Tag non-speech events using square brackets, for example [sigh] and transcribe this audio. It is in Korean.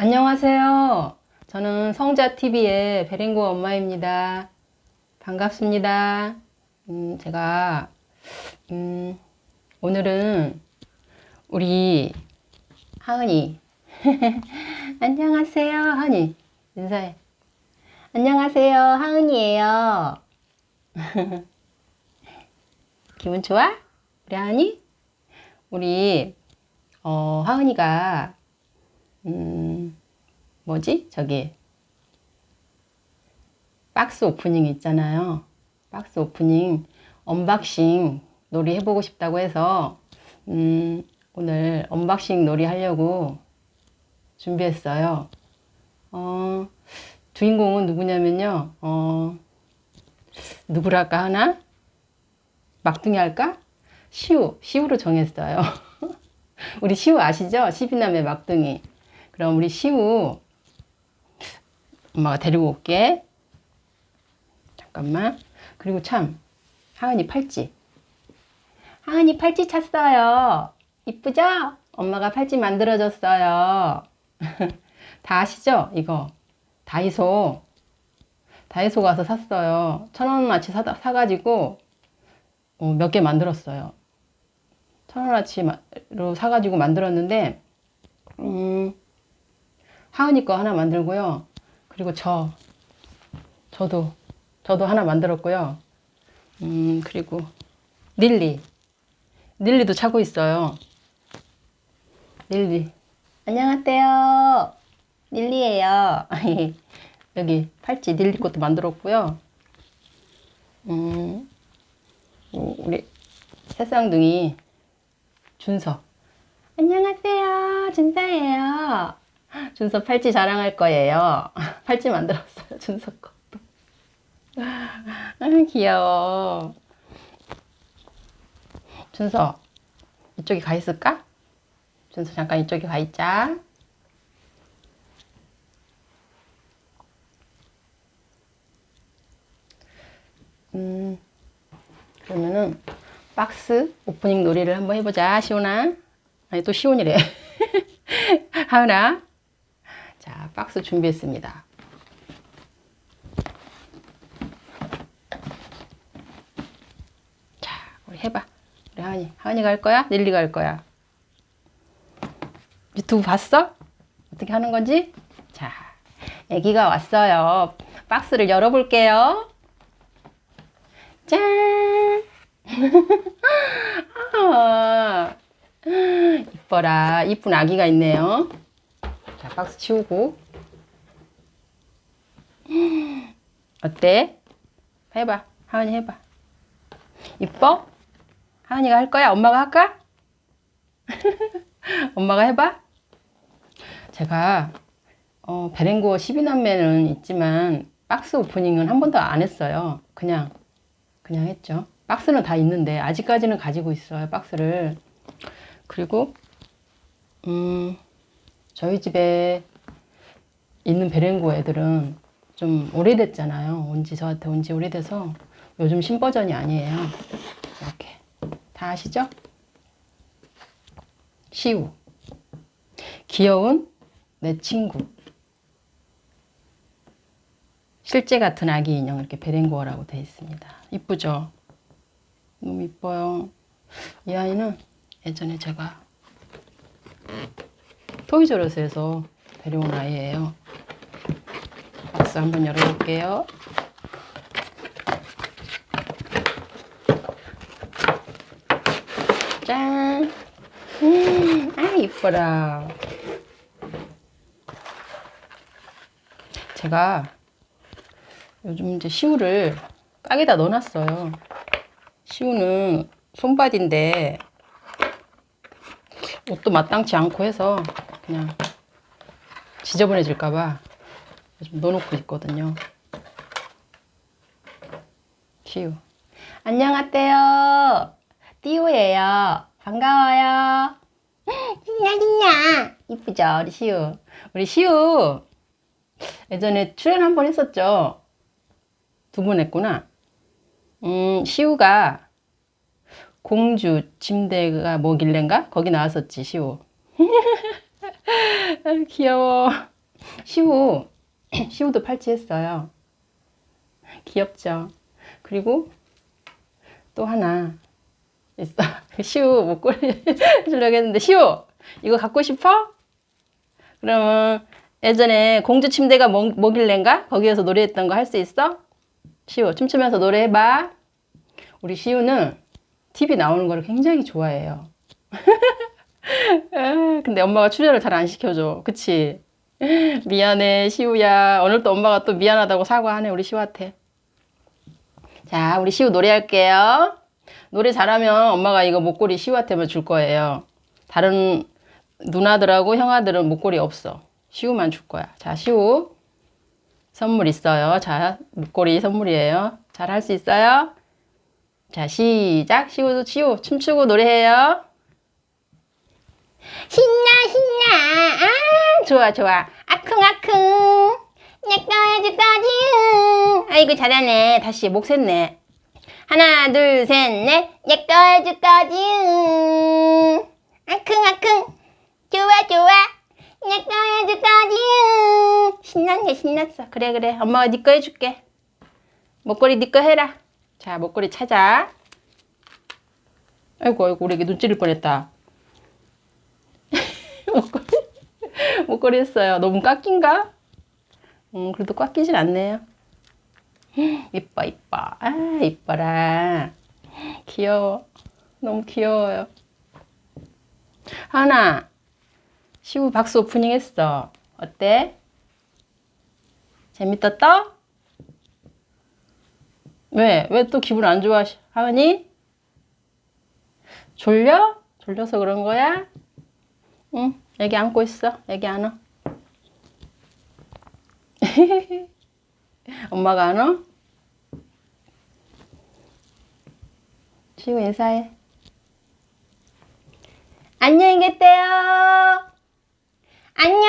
안녕하세요. 저는 성자TV의 베링고 엄마입니다. 반갑습니다. 음, 제가, 음, 오늘은 우리 하은이. [laughs] 안녕하세요, 하은이. 인사해. 안녕하세요, 하은이에요. [laughs] 기분 좋아? 우리 하은이? 우리, 어, 하은이가 음, 뭐지? 저기, 박스 오프닝 있잖아요. 박스 오프닝 언박싱 놀이 해보고 싶다고 해서, 음, 오늘 언박싱 놀이 하려고 준비했어요. 어, 주인공은 누구냐면요, 어, 누구랄까 하나? 막둥이 할까? 시우, 시우로 정했어요. [laughs] 우리 시우 아시죠? 시비남의 막둥이. 그럼 우리 시우 엄마가 데리고 올게. 잠깐만. 그리고 참 하은이 팔찌. 하은이 팔찌 찼어요. 이쁘죠? 엄마가 팔찌 만들어줬어요. [laughs] 다 아시죠? 이거 다이소 다이소 가서 샀어요. 천 원어치 사, 사가지고 어, 몇 개 만들었어요. 천 원어치로 사가지고 만들었는데 음, 하은이 거 하나 만들고요. 그리고 저, 저도, 저도 하나 만들었고요. 음, 그리고 릴리. 릴리도 차고 있어요. 릴리. 안녕하세요. 릴리예요. [laughs] 여기 팔찌 릴리 것도 만들었고요. 음, 음, 우리 새쌍둥이 준서. 안녕하세요. 준서예요. [laughs] 준서 팔찌 자랑할 거예요. [laughs] 팔찌 만들었어요. 준서 것도. 아, [laughs] 귀여워. 준서, 이쪽에 가 있을까? 준서, 잠깐 이쪽에 가 있자. 음, 그러면은 박스 오프닝 놀이를 한번 해보자, 시온아. 아니, 또 시온이래. 하은아. 자, 박스 준비했습니다. 자, 우리 해봐. 우리 하은이. 하은이가 할 거야? 릴리가 할 거야? 유튜브 봤어? 어떻게 하는 건지? 자, 애기가 왔어요. 박스를 열어볼게요. 짠! [laughs] 아, 이뻐라. 이쁜 아기가 있네요. 자, 박스 치우고. 어때? 해봐. 하은이 해봐. 이뻐? 하은이가 할 거야? 엄마가 할까? [laughs] 엄마가 해봐. 제가 어, 베렌고어 12남매는 있지만 박스 오프닝은 한 번도 안 했어요. 그냥 그냥 했죠. 박스는 다 있는데 아직까지는 가지고 있어요. 박스를. 그리고 음, 저희 집에 있는 베렌고 애들은 좀 오래됐잖아요. 온지 저한테 온 지 오래돼서 요즘 신버전이 아니에요. 이렇게 다 아시죠? 시우 귀여운 내 친구 실제 같은 아기 인형 이렇게 베렌고어라고 되어 있습니다. 이쁘죠? 너무 이뻐요. 이 아이는 예전에 제가 토이저러스에서 데려온 아이예요. 박스 한번 열어볼게요. 짠! 음, 아, 이뻐라. 제가 요즘 이제 시우를 깍에다 넣어놨어요. 시우는 손바디인데 옷도 마땅치 않고 해서 그냥 지저분해질까봐 좀 넣어놓고 있거든요. 시우. 안녕하세요. 띠우예요. 반가워요. gin냐. 이쁘죠, 우리 시우. 우리 시우. 예전에 출연 한 번 했었죠. 두 번 했구나. 음, 시우가 공주 침대가 뭐길래인가? 거기 나왔었지, 시우. [laughs] 아, 귀여워. 시우, [laughs] 시우도 팔찌했어요. 귀엽죠? 그리고 또 하나 있어. [laughs] 시우 목걸이 해주려고 했는데, 시우! 이거 갖고 싶어? 그러면 예전에 공주 침대가 뭐, 뭐길래인가? 거기에서 노래했던 거 할 수 있어? 시우, 춤추면서 노래해봐. 우리 시우는 TV 나오는 거를 굉장히 좋아해요. [laughs] 아, 근데 엄마가 출연을 잘 안 시켜줘. 그치? [laughs] 미안해, 시우야. 오늘 또 엄마가 또 미안하다고 사과하네, 우리 시우한테. 자, 우리 시우 노래할게요. 노래 잘하면 엄마가 이거 목걸이 시우한테만 줄 거예요. 다른 누나들하고 형아들은 목걸이 없어. 시우만 줄 거야. 자, 시우. 선물 있어요. 자, 목걸이 선물이에요. 잘 할 수 있어요? 자, 시작. 시우, 시우, 춤추고 노래해요. 신나, 신나. 아, 좋아, 좋아. 아쿵 아쿵. 내 거야, 줄 거지. 아이고, 잘하네. 다시 목 샜네. 하나, 둘, 셋, 넷. 내 거야, 줄 거지. 아쿵 아쿵. 좋아, 좋아. 내 거야, 줄 거지. 신났네, 신났어. 그래, 그래. 엄마가 네거 해줄게. 목걸이 네거 해라. 자, 목걸이 찾아. 아이고, 아이고, 우리 애기 눈 찌를 뻔했다. [laughs] 목걸이, 목걸이 했어요. 너무 깎인가? 음, 그래도 깎이진 않네요. [gasps] 이뻐, 이뻐. 아, 이뻐라. 귀여워. 너무 귀여워요. 하나, 시우 박스 오프닝 했어. 어때? 재밌었다? 왜? 왜 또 기분 안 좋아, 하은이? 졸려? 졸려서 그런 거야? 응, 애기 안고 있어. 애기 안어. [laughs] 엄마가 안어? 시우 인사해. 안녕히 계세요. 안녕.